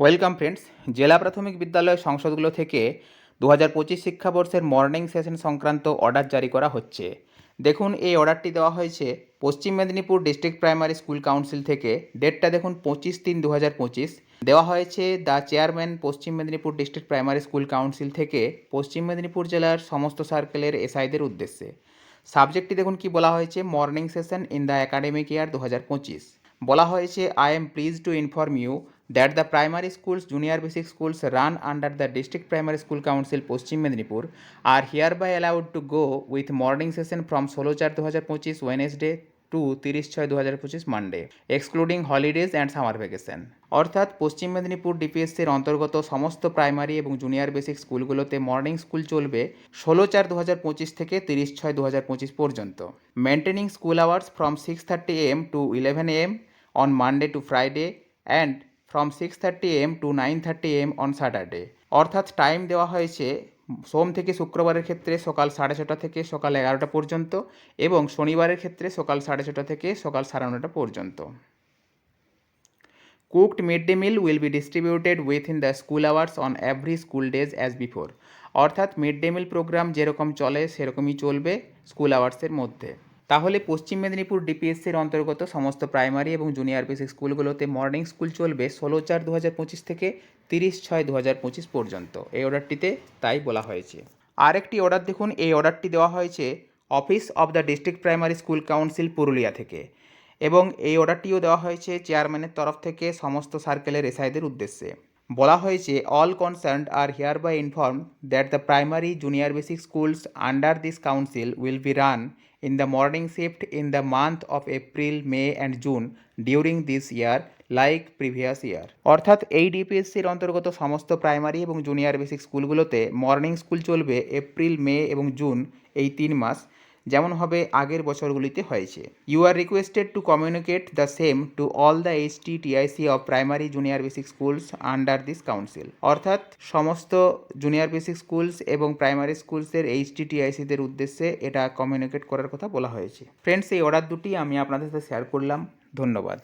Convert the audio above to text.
Welcome friends জেলা প্রাথমিক বিদ্যালয় সংসদগুলো থেকে দু হাজার পঁচিশ শিক্ষাবর্ষের মর্নিং সেশন সংক্রান্ত অর্ডার জারি করা হচ্ছে। দেখুন, এই অর্ডারটি দেওয়া হয়েছে Paschim Medinipur district primary school council থেকে। ডেটটা দেখুন পঁচিশ তিন দু হাজার পঁচিশ। দেওয়া হয়েছে the chairman Paschim Medinipur district primary school council থেকে পশ্চিম মেদিনীপুর জেলার সমস্ত সার্কেলের এসআইদের উদ্দেশ্যে। সাবজেক্টটি দেখুন কি বলা হয়েছে? Morning session in the academic year দু হাজার পঁচিশ। বলা হয়েছে I am please to inform you schools junior basic schools run under the district primary school council Paschim Medinipur are hereby allowed to go with morning session from ষোলো চার দু হাজার পঁচিশ ওয়েনেসডে টু তিরিশ ছয় দু হাজার পঁচিশ Monday excluding holidays and summer vacation অর্থাৎ পশ্চিম মেদিনীপুর ডিপিএসসির অন্তর্গত সমস্ত প্রাইমারি এবং জুনিয়র বেসিক স্কুলগুলোতে মর্নিং স্কুল চলবে ষোলো চার দু হাজার পঁচিশ থেকে তিরিশ ছয় দু হাজার পঁচিশ পর্যন্ত। Maintaining school hours from six thirty am to eleven am on Monday to Friday and from six thirty am to nine thirty am on Saturday অর্থাৎ টাইম দেওয়া হয়েছে সোম থেকে শুক্রবারের ক্ষেত্রে সকাল সাড়ে ছটা থেকে সকাল এগারোটা পর্যন্ত এবং শনিবারের ক্ষেত্রে সকাল সাড়ে ছটা থেকে সকাল সাড়ে নটা পর্যন্ত। Cooked mid day meal will be distributed within the school hours on every school days as before অর্থাৎ মিড ডে মিল প্রোগ্রাম যেরকম চলে, সেরকমই চলবে স্কুল আওয়ার্সের মধ্যে। তাহলে পশ্চিম মেদিনীপুর ডিপিএসসির অন্তর্গত সমস্ত প্রাইমারি এবং জুনিয়র বেসিক স্কুলগুলোতে মর্নিং স্কুল চলবে ষোলো চার দু থেকে তিরিশ ছয় দু পর্যন্ত। এই অর্ডারটিতে তাই বলা হয়েছে। আরেকটি অর্ডার দেখুন, এই অর্ডারটি দেওয়া হয়েছে office of the district primary school council Purulia থেকে এবং এই অর্ডারটিও দেওয়া হয়েছে চেয়ারম্যানের তরফ থেকে সমস্ত সার্কেলের এসআইদের উদ্দেশ্যে। বলা হয়েছে all concerned are hereby informed that the primary junior basic schools under this council will be run in the morning shift in the month of April May and June during this year like previous year অর্থাৎ এই ডিপিএসসির অন্তর্গত সমস্ত primary এবং junior basic স্কুলগুলোতে morning school চলবে April May এবং June এই তিন মাস। যেমনভাবে আগের বছরগুলিতে হয়েছে। You are requested to communicate the same to all the H T TIC of primary junior basic schools under this council অর্থাৎ সমস্ত জুনিয়র বেসিক স্কুলস এবং প্রাইমারি স্কুলসের এইচ টি টিআইসিদের উদ্দেশ্যে এটা কমিউনিকেট করার কথা বলা হয়েছে। ফ্রেন্ডস এই অর্ডার দুটি আমি আপনাদের সাথে শেয়ার করলাম। ধন্যবাদ।